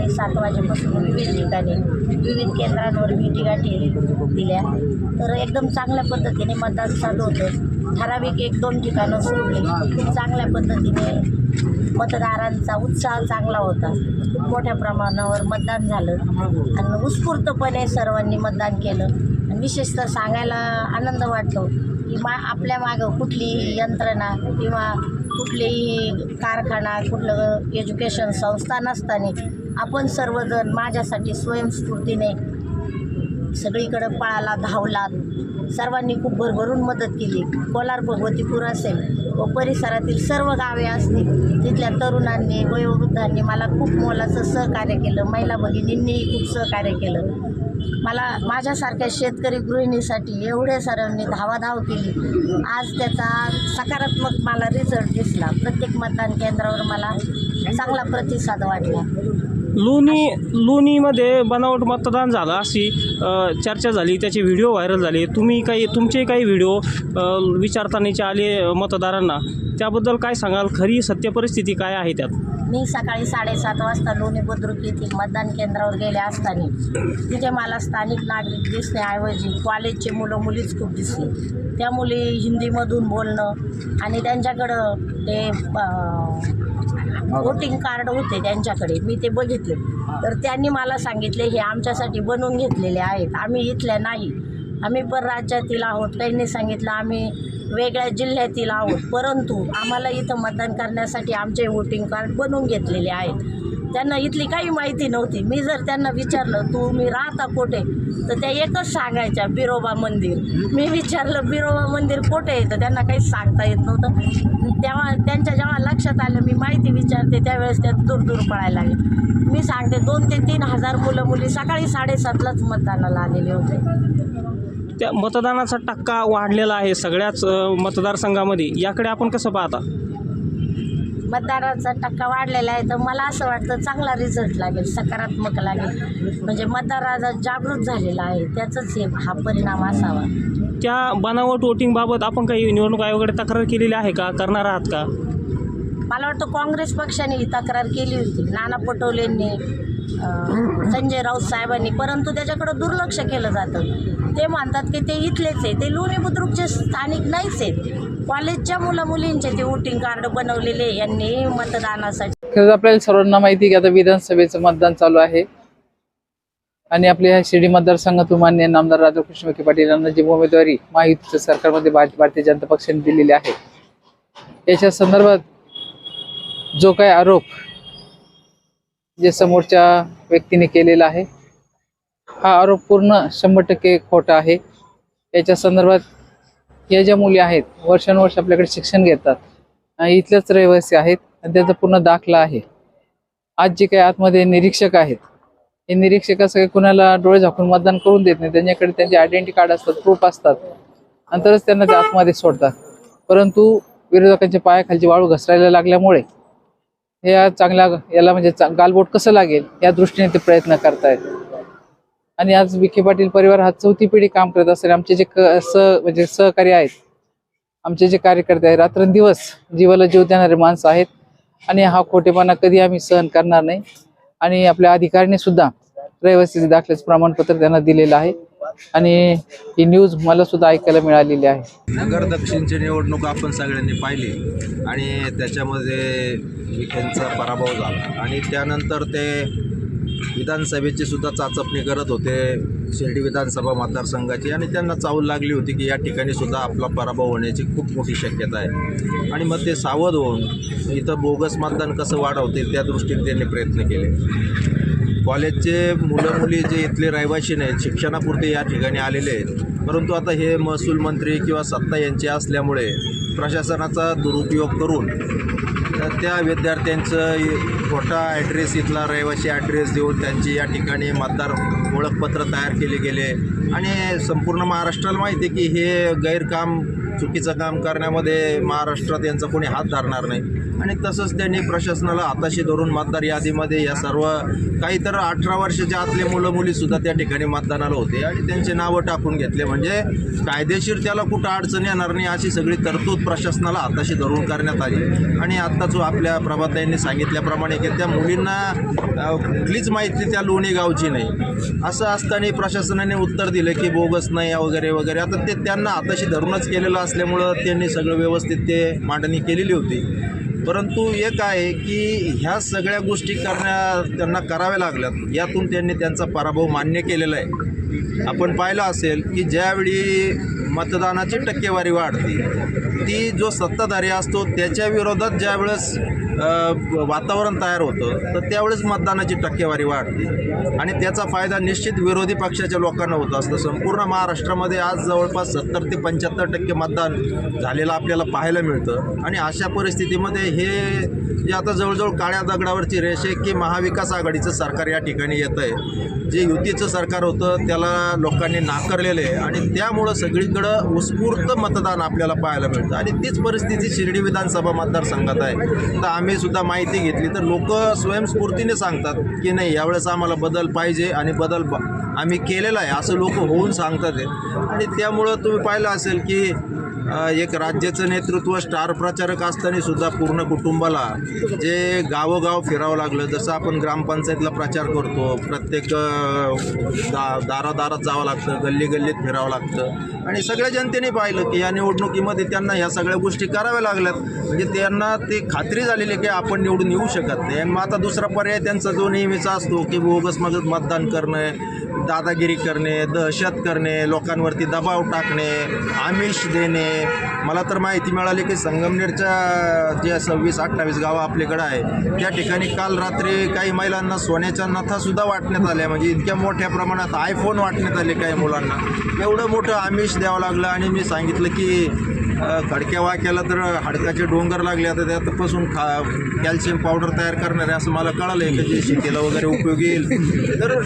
सकाळी सात वाजेपासून विविध ठिकाणी विविध केंद्रांवर भेटीगाठी दिल्या. तर एकदम चांगल्या पद्धतीने मतदान चालू होतं. ठराविक एक दोन ठिकाणं सोडली. खूप चांगल्या पद्धतीने मतदारांचा उत्साह चांगला होता. खूप मोठ्या प्रमाणावर मतदान झालं. आणि उत्स्फूर्तपणे सर्वांनी मतदान केलं. आणि विशेषतः सांगायला आनंद वाटतो की मा आपल्या मागं कुठलीही यंत्रणा किंवा कुठलीही कारखाना कुठलं एज्युकेशन संस्था नसताना आपण सर्वजण माझ्यासाठी स्वयंस्फूर्तीने सगळीकडं पळाला धावलात सर्वांनी खूप भरभरून मदत केली. कोलार भगवतीपूर असेल व परिसरातील सर्व गावे असतील तिथल्या तरुणांनी वयोवृद्धांनी मला खूप मोलाचं सहकार्य केलं. महिला भगिनींनीही खूप सहकार्य केलं. मला माझ्यासारख्या शेतकरी गृहिणीसाठी एवढ्या सर्वांनी धावाधाव केली. आज त्याचा सकारात्मक मला रिझल्ट दिसला. प्रत्येक मतदान केंद्रावर मला चांगला प्रतिसाद वाटला. लोणी लोणीमध्ये बनावट मतदान झालं अशी चर्चा झाली त्याचे व्हिडिओ व्हायरल झाले. तुम्ही काही तुमचे काही व्हिडिओ विचारतानाचे आले मतदारांना त्याबद्दल काय सांगाल? खरी सत्य परिस्थिती काय आहे त्यात? मी सकाळी साडेसात वाजता लोणी बुद्रुक येथील मतदान केंद्रावर गेले असताना तिथे मला स्थानिक नागरिक दिसण्याऐवजी कॉलेजचे मुलं मुलीच खूप दिसली. त्या मुली हिंदीमधून बोलणं आणि त्यांच्याकडं ते वोटिंग कार्ड होते त्यांच्याकडे. मी ते बघितले. तर त्यांनी मला सांगितले हे आमच्यासाठी बनवून घेतलेले आहेत. आम्ही इथल्या नाही. आम्ही परराज्यातील आहोत. काहींनी सांगितलं आम्ही वेगळ्या जिल्ह्यातील आहोत. परंतु आम्हाला इथं मतदान करण्यासाठी आमचे वोटिंग कार्ड बनवून घेतलेले आहेत. त्यांना इथली काही माहिती नव्हती. मी जर त्यांना विचारलं तू मी राहता कोठे? तर त्या एकच सांगायच्या बिरोबा मंदिर. मी विचारलं बिरोबा मंदिर कोठे आहे? तर त्यांना काहीच सांगता येत नव्हतं. तेव्हा त्यांच्या जेव्हा लक्षात आलं मी माहिती विचारते त्यावेळेस त्या दूर दूर पळायला लागले. मी सांगते दोन ते तीन हजार मुलं मुली सकाळी साडेसातलाच मतदानाला आलेले होते. त्या मतदानाचा टक्का वाढलेला आहे सगळ्याच मतदारसंघामध्ये. याकडे आपण कसं पाहता? मतदाराचा टक्का वाढलेला आहे तर मला असं वाटतं चांगला रिझल्ट लागेल सकारात्मक लागेल. म्हणजे मतदार आज जागृत झालेला आहे त्याचाच हे हा परिणाम असावा. त्या बनावट वोटिंगबाबत आपण काही निवडणूक आयोगाकडे तक्रार केलेली आहे का? करणार आहात का? मला वाटतं काँग्रेस पक्षाने ही तक्रार केली होती. नाना पटोलेंनी संजय राऊत साहेबांनी परंतु त्याच्याकडं दुर्लक्ष केलं जातं. ते मानतात की ते इथलेच आहे ते लोणी बुद्रुकचे स्थानिक नाहीच आहेत. कॉलेजच्या मुलामुलींचे ते वोटिंग कार्ड बनवलेले यांनी मतदानासाठी खरंच आपल्याला सर्वांना माहिती की आता विधानसभेचं मतदान चालू आहे. आणि आपल्या ह्या शिर्डी मतदारसंघातून मान्य नामदार राधाकृष्ण विखे पाटील यांना जी उमेदवारी महायुतीच्या सरकारमध्ये भारतीय जनता पक्षाने दिलेली आहे. याच्या संदर्भात जो काही आरोप जे समोरच्या व्यक्तीने केलेला आहे हा आरोप पूर्ण शंभर टक्के खोटा आहे. याच्या संदर्भात या ज्या मुली आहेत वर्षानुवर्ष आपल्याकडे शिक्षण घेतात आणि इथल्याच रहिवासी आहेत आणि त्याचा पूर्ण दाखला आहे. आज जे काही आतमध्ये निरीक्षक आहेत हे निरीक्षक असं काही कुणाला डोळे झाकून मतदान करून देत नाही. त्यांच्याकडे त्यांचे आयडेंटिटी कार्ड असतात प्रूफ असतात. आणि तरच त्यांना ते आतमध्ये सोडतात. परंतु विरोधकांच्या पायाखालची वाळू घसरायला लागल्यामुळे या चांगल्या याला म्हणजे गालबोट कसं लागेल? या दृष्टीने ते प्रयत्न करतायत. आणि आज विखे पाटील परिवार हा चौथी पिढी काम करत असेल आमचे जे क स म्हणजे सहकारी आहेत आमचे जे कार्यकर्ते आहेत रात्रंदिवस जीवाला जीव देणारे माणसं आहेत. आणि हा खोटेपणा कधी आम्ही सहन करणार नाही. आणि आपल्या अधिकाऱ्यांनी सुद्धा रहिवासीचे दाखल्याचं प्रमाणपत्र त्यांना दिलेलं आहे. आणि ही न्यूज मला सुद्धा ऐकायला मिळालेली आहे. नगर दक्षिणची निवडणूक आपण सगळ्यांनी पाहिली आणि त्याच्यामध्ये विखेंचा पराभव झाला. आणि त्यानंतर ते विधानसभेची सुद्धा चाचपणी करत होते शिर्डी विधानसभा मतदारसंघाची. आणि त्यांना चावल लागली होती की या ठिकाणी सुद्धा आपला पराभव होण्याची खूप मोठी शक्यता आहे. आणि मग ते सावध होऊन इथं बोगस मतदान कसं वाढवतील त्या दृष्टीने त्यांनी प्रयत्न केले. कॉलेजचे मुलं मुली जे इथले रहिवाशी नाहीत शिक्षणापुरते या ठिकाणी आलेले आहेत. परंतु आता हे महसूल मंत्री किंवा सत्ता यांचे असल्यामुळे प्रशासनाचा दुरुपयोग करून तर त्या विद्यार्थ्यांचं खोटा ॲड्रेस इथला रहिवासी ॲड्रेस देऊन त्यांची या ठिकाणी मतदार ओळखपत्र तयार केले गेले. आणि संपूर्ण महाराष्ट्राला माहिती आहे की हे गैरकाम चुकीचं काम करण्यामध्ये महाराष्ट्रात यांचा कोणी हात धरणार नाही. आणि तसंच त्यांनी प्रशासनाला हाताशी धरून मतदार यादीमध्ये या सर्व काही तर अठरा वर्षाच्या आतले मुलं मुलीसुद्धा त्या ठिकाणी मतदानाला होते. आणि त्यांचे नावं टाकून घेतले. म्हणजे कायदेशीर त्याला कुठं अडचण येणार नाही अशी सगळी तरतूद प्रशासनाला हाताशी धरून करण्यात आली. आणि आत्ता जो आपल्या प्रभाताईंनी सांगितल्याप्रमाणे की त्या मुलींना कुठलीच माहिती त्या लोणी गावची नाही. असं असताना प्रशासनाने उत्तर दिलं की बोगस नाही वगैरे वगैरे. आता ते त्यांना हाताशी धरूनच केलेलं असल्यामुळं त्यांनी सगळं व्यवस्थित ते मांडणी केलेली होती. परंतु एक आहे की ह्या सगळ्या गोष्टी करण्या त्यांना कराव्या लागल्यात. यातून त्यांनी त्यांचा पराभव मान्य केलेला आहे. आपण पाहिलं असेल की ज्यावेळी मतदानाची टक्केवारी वाढते ती जो सत्ताधारी असतो त्याच्या विरोधात ज्यावेळेस वातावरण तयार होतं तर त्यावेळेस मतदानाची टक्केवारी वाढते आणि त्याचा फायदा निश्चित विरोधी पक्षाच्या लोकांना होत असतं. संपूर्ण महाराष्ट्रामध्ये आज जवळपास सत्तर ते पंच्याहत्तर टक्के मतदान झालेलं आपल्याला पाहायला मिळतं. आणि अशा परिस्थितीमध्ये हे जे आता जवळजवळ काळ्या दगडावरची रेष आहे की महाविकास आघाडीचं सरकार या ठिकाणी येतं आहे. जे युतीचं सरकार होतं त्याला लोकांनी नाकारलेलं आहे. आणि त्यामुळं सगळीकडं उत्स्फूर्त मतदान आपल्याला पाहायला मिळतं. आणि तीच परिस्थिती शिर्डी विधानसभा मतदारसंघात आहे. तर आम्ही सुद्धा माहिती घेतली तर लोक स्वयंस्फूर्तीने सांगतात की नाही यावेळेस आम्हाला बदल पाहिजे आणि बदल आम्ही केलेला आहे असं लोक होऊन सांगतात आहे आणि त्यामुळं तुम्ही पाहिलं असेल की एक राज्याचं नेतृत्व स्टार प्रचारक असताना सुद्धा पूर्ण कुटुंबाला जे गावोगाव फिरावं लागलं जसं आपण ग्रामपंचायतला प्रचार करतो प्रत्येक दा दारादारात जावं लागतं गल्ली गल्लीत फिरावं लागतं. आणि सगळ्या जनतेने पाहिलं की या निवडणुकीमध्ये त्यांना ह्या सगळ्या गोष्टी कराव्या लागल्यात. म्हणजे त्यांना ते खात्री झालेली आहे की आपण निवडून येऊ शकत नाही. आणि मग आता दुसरा पर्याय त्यांचा जो नेहमीचा असतो की बोगस मदत मतदान करणं दादागिरी करणे दहशत करणे लोकांवरती दबाव टाकणे आमिष देणे. मला तर माहिती मिळाली की संगमनेरच्या ज्या सव्वीस अठ्ठावीस गावं आपल्याकडं आहे त्या ठिकाणी काल रात्री काही महिलांना सोन्याच्या नथासुद्धा वाटण्यात आल्या. म्हणजे इतक्या मोठ्या प्रमाणात आयफोन वाटण्यात आले काही मुलांना. एवढं मोठं आमिष द्यावं लागलं आणि मी सांगितलं की खडक्या वाक्याला तर हाडकाचे डोंगर लागले. आता त्यातपासून खा कॅल्शियम पावडर तयार करणारे असं मला कळालं आहे की जे शेतीला वगैरे उपयोगी येईल. तर